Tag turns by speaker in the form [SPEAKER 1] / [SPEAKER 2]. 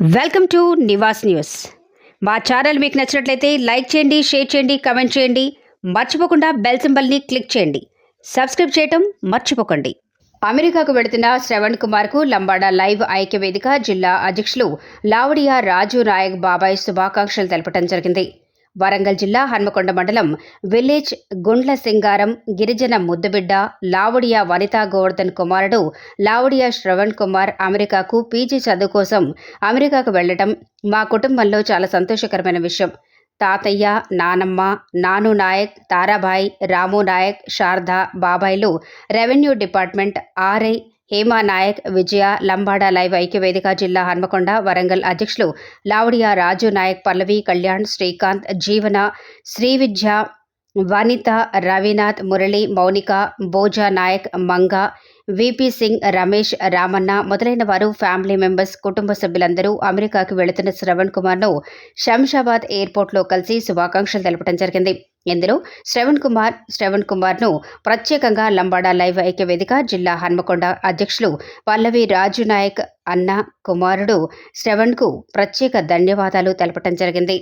[SPEAKER 1] Welcome to Nivas news. మా channel మీకు నచ్చినట్లయితే లైక్ చేయండి షేర్ చేయండి కమెంట్ చేయండి. మర్చిపోకుండా బెల్ సింబల్ని క్లిక్ చేయండి. సబ్స్క్రైబ్ చేయటం మర్చిపోకండి. అమెరికాకు వెళుతున్న శ్రవణ్ కుమార్కు లంబాడ లైవ్ ఐక్య వేదిక జిల్లా అధ్యక్షులు లావడియా రాజు నాయక్ బాబాయ్ శుభాకాంక్షలు తెలపడం జరిగింది. వరంగల్ జిల్లా హన్మకొండ మండలం విలేజ్ గుండ్ల సింగారం గిరిజన ముద్దుబిడ్డ లావుడియా వనితా గోవర్ధన్ కుమారుడు లావుడియా శ్రవణ్ కుమార్ అమెరికాకు పీజీ చదువు కోసం అమెరికాకు వెళ్ళటం మా కుటుంబంలో చాలా సంతోషకరమైన విషయం. తాతయ్య నానమ్మ Nanu Nayak Tarabhai Ramu Naik Sharada బాబాయ్లు revenue department RI Hema Naik Vijaya Lambada live ఐక్యవేదిక జిల్లా హన్మకొండ వరంగల్ అధ్యక్షులు లావడియా రాజు నాయక్ పల్లవి కళ్యాణ్ శ్రీకాంత్ జీవన శ్రీవిద్య వనిత రవినాథ్ మురళి మౌనిక బోజా నాయక్ మంగ విపి సింగ్ రమేష్ రామన్న మొదలైన వారు ఫ్యామిలీ మెంబర్స్ కుటుంబ సభ్యులందరూ అమెరికాకు వెళుతున్న శ్రవణ్ కుమార్ను శంషాబాద్ ఎయిర్పోర్ట్లో కలిసి శుభాకాంక్షలు తెలపడం జరిగింది. ఇందులో శ్రవణ్ కుమార్ శ్రవణ్ కుమార్ను ప్రత్యేకంగా లంబాడా లైవ్ ఐక్యవేదిక జిల్లా హన్మకొండ అధ్యక్షులు పల్లవి రాజు నాయక్ అన్న కుమారుడు శ్రవణ్కు ప్రత్యేక ధన్యవాదాలు తెలపడం జరిగింది.